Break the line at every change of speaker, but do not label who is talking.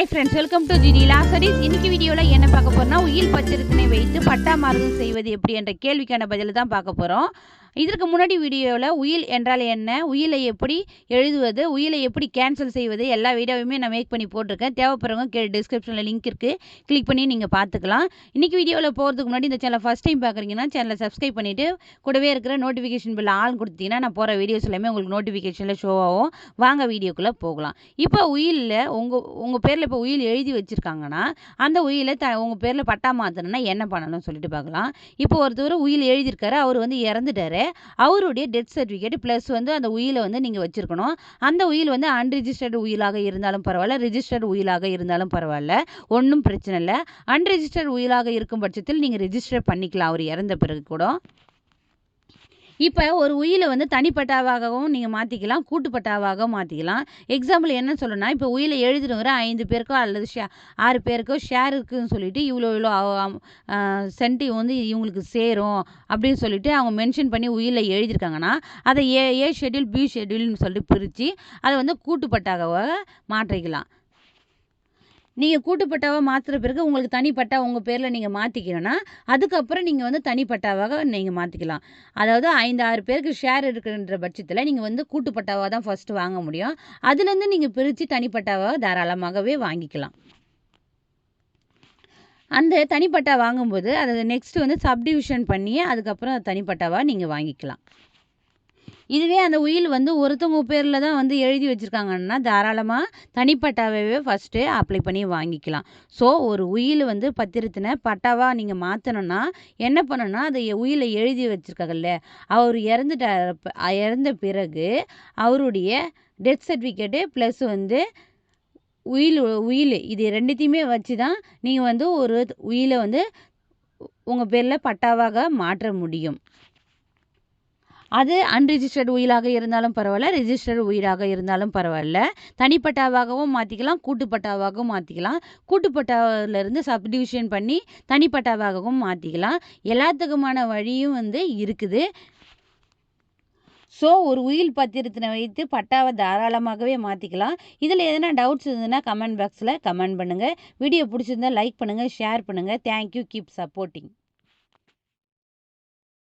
Hi friends welcome to GT லாசரிஸ் இன்னைக்கு வீடியோவில் என்ன பார்க்க போறோம்னா உயில் பத்திரத்தினை வைத்து பட்டா மாறுதல் செய்வது எப்படி என்ற கேள்விக்கான பதில் தான் பார்க்க போகிறோம் இதற்கு முன்னாடி வீடியோவில் உயில் என்றால் என்ன? உயிலை எப்படி எழுதுவது? உயிலை எப்படி கேன்சல் செய்வது? எல்லா வீடியோவுமே நான் மேக் பண்ணி போட்டிருக்கேன். தேவைப்படுறவங்க கே டிஸ்கிரிப்ஷனில் லிங்க் இருக்குது கிளிக் பண்ணி நீங்கள் பார்த்துக்கலாம். இன்றைக்கி வீடியோவில் போகிறதுக்கு முன்னாடி இந்த சேனலை ஃபஸ்ட் டைம் பார்க்குறீங்கன்னா சேனலை சப்ஸ்கிரைப் பண்ணிவிட்டு கூடவே இருக்கிற நோட்டிஃபிகேஷன் பில் ஆள் கொடுத்தீங்கன்னா நான் போகிற வீடியோஸ் எல்லாமே உங்களுக்கு நோட்டிஃபிகேஷனில் ஷோ ஆகும். வாங்க வீடியோக்குள்ளே போகலாம். இப்போ உயிலில் உங்கள் உங்கள் பேரில் இப்போ உயில் எழுதி வச்சுருக்காங்கன்னா அந்த உயிலை த உங்கள் பேரில் பட்டா மாற்றணும்னா என்ன பண்ணணும்னு சொல்லிட்டு பார்க்கலாம். இப்போ ஒருத்தர் உயில் எழுதியிருக்காரு. அவர் வந்து இறந்துட்டார். அவருடைய டெத் சர்டிஃபிகேட் ப்ளஸ் வந்து அந்த உயிலை வந்து நீங்கள் வச்சுருக்கணும். அந்த உயில் வந்து அன்ரிஜிஸ்டர்டு உயிலாக இருந்தாலும் பரவாயில்ல ரிஜிஸ்டர்டு உயிலாக இருந்தாலும் பரவாயில்ல ஒன்றும் பிரச்சனை இல்லை. அன்ரிஜிஸ்டர்டு உயிலாக இருக்கும் பட்சத்தில் நீங்கள் ரிஜிஸ்டர் பண்ணிக்கலாம் அவர் இறந்த பிறகு கூட. இப்போ ஒரு உயிலை வந்து தனிப்பட்டாவாகவும் நீங்கள் மாற்றிக்கலாம் கூட்டுப்பட்டாவாகவும் மாற்றிக்கலாம் எக்ஸாம்பிள் என்ன சொல்லணும்னா இப்போ உயிலை எழுதிடுங்கிற ஐந்து பேருக்கோ அல்லது ஷே ஆறு பேருக்கோ ஷேர் இருக்குதுன்னு சொல்லிட்டு இவ்வளோ இவ்வளோ சென்டி வந்து இவங்களுக்கு சேரும் அப்படின்னு சொல்லிட்டு அவங்க மென்ஷன் பண்ணி உயிலை எழுதியிருக்காங்கன்னா அதை ஏ ஏ ஷெட்யூல் பி ஷெட்யூல்னு சொல்லிட்டு பிரித்து அதை வந்து கூட்டுப்பட்டாவாக மாற்றிக்கலாம். நீங்கள் கூட்டுப்பட்டாவாக மாற்றுற பிறகு உங்களுக்கு தனிப்பட்டா உங்கள் பேரில் நீங்கள் மாற்றிக்கணும்னா அதுக்கப்புறம் நீங்கள் வந்து தனிப்பட்டாவாக நீங்கள் மாற்றிக்கலாம் அதாவது ஐந்து ஆறு பேருக்கு ஷேர் இருக்குன்ற பட்சத்தில் நீங்கள் வந்து கூட்டுப்பட்டாவாக தான் ஃபஸ்ட்டு வாங்க முடியும். அதுலேருந்து நீங்கள் பிரித்து தனிப்பட்டாவாக தாராளமாகவே வாங்கிக்கலாம். அந்த தனிப்பட்டா வாங்கும்போது அதை நெக்ஸ்ட்டு வந்து சப்டிவிஷன் பண்ணி அதுக்கப்புறம் தனிப்பட்டாவாக நீங்கள் வாங்கிக்கலாம். இதுவே அந்த உயில் வந்து ஒருத்தவங்க பேரில் தான் வந்து எழுதி வச்சுருக்காங்கன்னா தாராளமாக தனிப்பட்டாவே ஃபஸ்ட்டு அப்ளை பண்ணி வாங்கிக்கலாம். ஸோ ஒரு உயில் வந்து பத்திரத்தின பட்டாவாக நீங்கள் மாற்றணும்னா என்ன பண்ணணும்னா அதை உயிலை எழுதி வச்சுருக்காங்கல்ல அவர் இறந்துட்டார் இறந்த பிறகு அவருடைய டெத் சர்டிஃபிகேட்டு ப்ளஸ் வந்து உயில் உயில் இது ரெண்டுத்தையுமே வச்சு தான் நீங்கள் வந்து ஒரு உயிலை வந்து உங்கள் பேரில் பட்டாவாக மாற்ற முடியும். அது அன்ரிஜிஸ்டர்டு உயிலாக இருந்தாலும் பரவாயில்ல ரிஜிஸ்டர்டு உயிராக இருந்தாலும் பரவாயில்ல. தனிப்பட்டாவாகவும் மாற்றிக்கலாம் கூட்டுப்பட்டாவாகவும் மாற்றிக்கலாம் கூட்டுப்பட்டாவிலேருந்து சப்டிவிஷன் பண்ணி தனிப்பட்டாவாகவும் மாற்றிக்கலாம் எல்லாத்துக்குமான வழியும் வந்து இருக்குது. ஸோ ஒரு உயில் பத்திரத்தினை வைத்து பட்டாவை தாராளமாகவே மாற்றிக்கலாம் இதில் எதனா டவுட்ஸ் இருந்ததுன்னா கமெண்ட் பாக்ஸில் கமெண்ட் பண்ணுங்கள் வீடியோ பிடிச்சிருந்தா லைக் பண்ணுங்கள் ஷேர் பண்ணுங்கள் தேங்க்யூ கீப் சப்போர்ட்டிங்